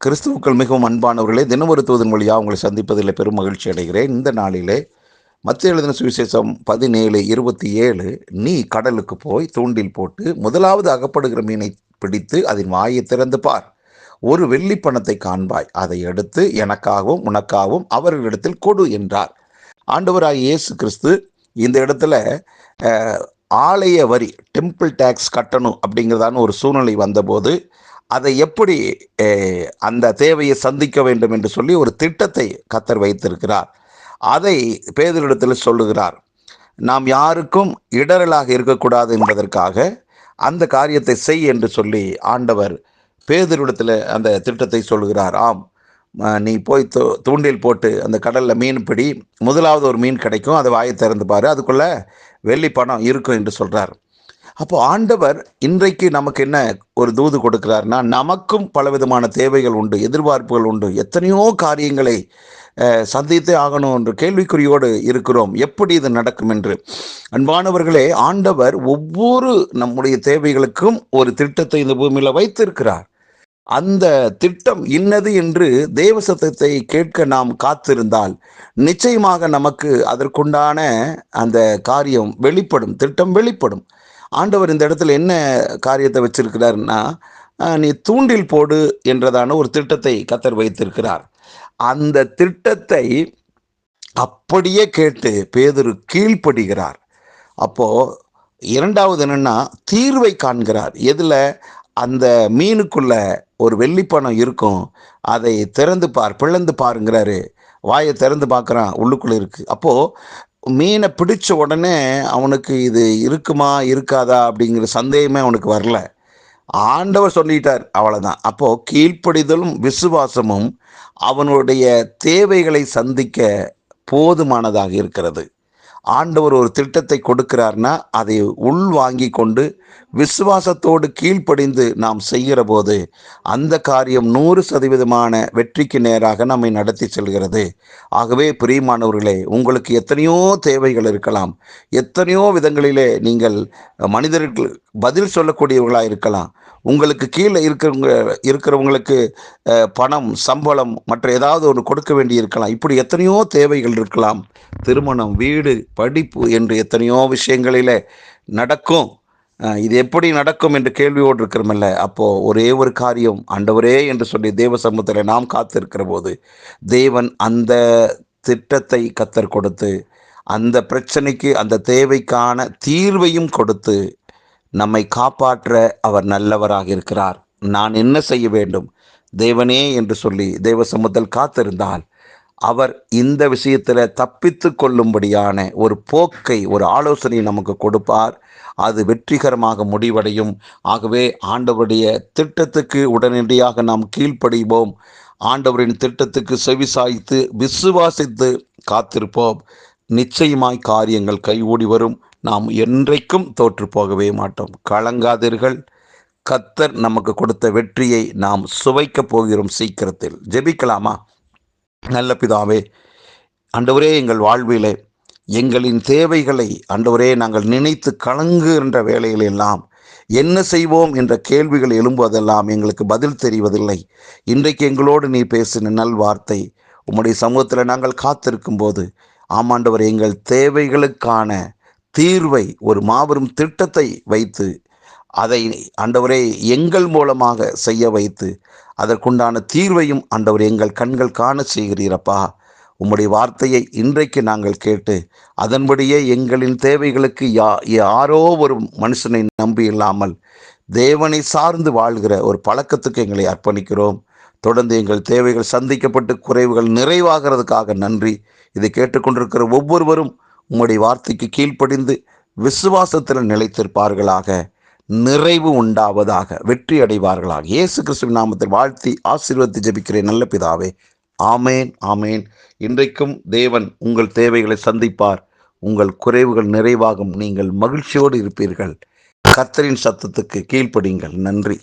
கிறிஸ்துவுக்கள் மிகவும் அன்பானவர்களே தினமொரு தூதன் வழியாக உங்களை சந்திப்பதில் பெரும் மகிழ்ச்சி அடைகிறேன். இந்த நாளிலே மத்திய எழுதின சுவிசேஷம் பதினேழு இருபத்தி ஏழு நீ கடலுக்கு போய் தூண்டில் போட்டு முதலாவது அகப்படுகிற மீனை பிடித்து அதன் வாயை திறந்து பார். ஒரு வெள்ளி பணத்தை காண்பாய். அதை எடுத்து எனக்காகவும் உனக்காகவும் அவர்களிடத்தில் கொடு என்றார். ஆண்டவராக இயேசு கிறிஸ்து இந்த இடத்துல ஆலய வரி டெம்பிள் டேக்ஸ் கட்டணும் அப்படிங்கிறதான ஒரு சூழ்நிலை வந்தபோது அதை எப்படி அந்த தேவையை சந்திக்க வேண்டும் என்று சொல்லி ஒரு திட்டத்தை கத்தர் வைத்திருக்கிறார். அதை பேதரிடத்தில் சொல்லுகிறார் நாம் யாருக்கும் இடரலாக இருக்கக்கூடாது என்பதற்காக அந்த காரியத்தை செய் என்று சொல்லி ஆண்டவர் பேதரிடத்தில் அந்த திட்டத்தை சொல்கிறார் ஆம் நீ போய் தூ- தூண்டில் போட்டு அந்த கடலில் மீன் பிடி முதலாவது ஒரு மீன் கிடைக்கும் அதை வாயை திறந்து பாரு அதுக்குள்ளே வெள்ளி பணம் இருக்கும் என்று சொல்கிறார் அப்போ ஆண்டவர் இன்றைக்கு நமக்கு என்ன ஒரு தூது கொடுக்கிறார்னா நமக்கும் பலவிதமான தேவைகள் உண்டு எதிர்பார்ப்புகள் உண்டு. எத்தனையோ காரியங்களை சந்தித்தே ஆகணும் என்று கேள்விக்குறியோடு இருக்கிறோம். எப்படி இது நடக்கும் என்று? அன்பானவர்களே ஆண்டவர் ஒவ்வொரு நம்முடைய தேவைகளுக்கும் ஒரு திட்டத்தை இந்த பூமியில் வைத்திருக்கிறார். அந்த திட்டம் இன்னது என்று தேவ சத்தத்தை கேட்க நாம் காத்திருந்தால் நிச்சயமாக நமக்கு அதற்குண்டான அந்த காரியம் வெளிப்படும் திட்டம் வெளிப்படும். ஆண்டவர் இந்த இடத்துல என்ன காரியத்தை வச்சிருக்கிறாருன்னா நீ தூண்டில் போடு என்றதான ஒரு திட்டத்தை கத்தர் வைத்திருக்கிறார். அந்த திட்டத்தை அப்படியே கேட்டு பேதொரு கீழ்ப்படுகிறார். அப்போ இரண்டாவது என்னன்னா தீர்வை காண்கிறார். எதில்? அந்த மீனுக்குள்ள ஒரு வெள்ளிப்பணம் இருக்கும். அதை திறந்து பார் பிளந்து பாருங்கிறாரு. வாயை திறந்து பார்க்குறான் உள்ளுக்குள்ளே இருக்குது அப்போது மீனை பிடிச்ச உடனே அவனுக்கு இது இருக்குமா இருக்காதா அப்படிங்கிற சந்தேகமே அவனுக்கு வரல. ஆண்டவர் சொல்லிட்டார் அவ்வளோதான் அப்போது கீழ்ப்படிதலும் விசுவாசமும் அவனுடைய தேவைகளை சந்திக்க போதுமானதாக இருக்கிறது. ஆண்டவர் ஒரு திட்டத்தை கொடுக்கிறார்னா அதை உள் வாங்கி கொண்டு விசுவாசத்தோடு கீழ்ப்படிந்து நாம் செய்கிற போது அந்த காரியம் நூறு சதவீதமான வெற்றிக்கு நேராக நம்மை நடத்தி செல்கிறது. ஆகவே பிரியமானவர்களே உங்களுக்கு எத்தனையோ தேவைகள் இருக்கலாம். எத்தனையோ விதங்களிலே நீங்கள் மனிதர்கள் பதில் சொல்லக்கூடியவர்களாக இருக்கலாம். உங்களுக்கு கீழே இருக்கிறவங்க இருக்கிறவங்களுக்கு பணம் சம்பளம் மற்ற ஏதாவது ஒன்று கொடுக்க வேண்டி இருக்கலாம். இப்படி எத்தனையோ தேவைகள் இருக்கலாம். திருமணம் வீடு படிப்பு என்று எத்தனையோ விஷயங்களில் நடக்கும். இது எப்படி நடக்கும் என்று கேள்வியோடு இருக்கிறோமில்ல. அப்போ ஒரே ஒரு காரியம் ஆண்டவரே என்று சொல்லி தேவ சமூகத்தில் நாம் காத்திருக்கிற போது தேவன் அந்த திட்டத்தை கத்தர் கொடுத்து அந்த பிரச்சனைக்கு அந்த தேவைக்கான தீர்வையும் கொடுத்து நம்மை காப்பாற்ற அவர் நல்லவராக இருக்கிறார். நான் என்ன செய்ய வேண்டும்? தேவனே என்று சொல்லி தேவ சமூகத்தில் காத்திருந்தால் அவர் இந்த விஷயத்தில் தப்பித்து கொள்ளும்படியான ஒரு போக்கை ஒரு ஆலோசனை நமக்கு கொடுப்பார். அது வெற்றிகரமாக முடிவடையும். ஆகவே ஆண்டவருடைய திட்டத்துக்கு உடனடியாக நாம் கீழ்ப்படிவோம். ஆண்டவரின் திட்டத்துக்கு செவிசாய்த்து விசுவாசித்து காத்திருப்போம். நிச்சயமாய் காரியங்கள் கைகூடி வரும். நாம் என்றைக்கும் தோற்று போகவே மாட்டோம். கலங்காதீர்கள். கத்தர் நமக்கு கொடுத்த வெற்றியை நாம் சுவைக்கப் போகிறோம் சீக்கிரத்தில். ஜெபிக்கலாமா? நல்ல பிதாவே அண்டவரே எங்கள் வாழ்விலே எங்களின் தேவைகளை அண்டவரே நாங்கள் நினைத்து கலங்குகின்ற வேலைகளெல்லாம் என்ன செய்வோம் என்ற கேள்விகள் எழும்புவதெல்லாம் எங்களுக்கு பதில் தெரிவதில்லை. இன்றைக்கு எங்களோடு நீ பேசின நல் வார்த்தை உம்முடைய சமூகத்தில் நாங்கள் காத்திருக்கும் போது ஆமாண்டவர் எங்கள் தேவைகளுக்கான தீர்வை ஒரு மாபெரும் திட்டத்தை வைத்து அதை ஆண்டவரே எங்கள் மூலமாக செய்ய வைத்து அதற்குண்டான தீர்வையும் ஆண்டவர் எங்கள் கண்கள் காண செய்கிறீரப்பா. உம்முடைய வார்த்தையை இன்றைக்கு நாங்கள் கேட்டு அதன்படியே எங்களின் தேவைகளுக்கு யா யாரோ ஒரு மனுஷனை நம்பி இல்லாமல் தேவனை சார்ந்து வாழ்கிற ஒரு பழக்கத்துக்கு எங்களை அர்ப்பணிக்கிறோம். தொடர்ந்து எங்கள் தேவைகள் சந்திக்கப்பட்டு குறைவுகள் நிறைவாகிறதுக்காக நன்றி. இதை கேட்டுக்கொண்டிருக்கிற ஒவ்வொருவரும் உம்முடைய வார்த்தைக்கு கீழ்ப்படிந்து விசுவாசத்தில் நிலைத்திருப்பார்களாக நிறைவு உண்டாவதாக வெற்றி அடைவார்களாக இயேசு கிறிஸ்துவின் நாமத்தில் வாழ்த்தி ஆசீர்வதித்து ஜெபிக்கிறேன். நல்ல பிதாவே ஆமேன் ஆமேன். இன்றைக்கும் தேவன் உங்கள் தேவைகளை சந்திப்பார். உங்கள் குறைவுகள் நிறைவாகும். நீங்கள் மகிழ்ச்சியோடு இருப்பீர்கள். கர்த்தரின் சத்தத்துக்கு கீழ்ப்படிங்கள் நன்றி.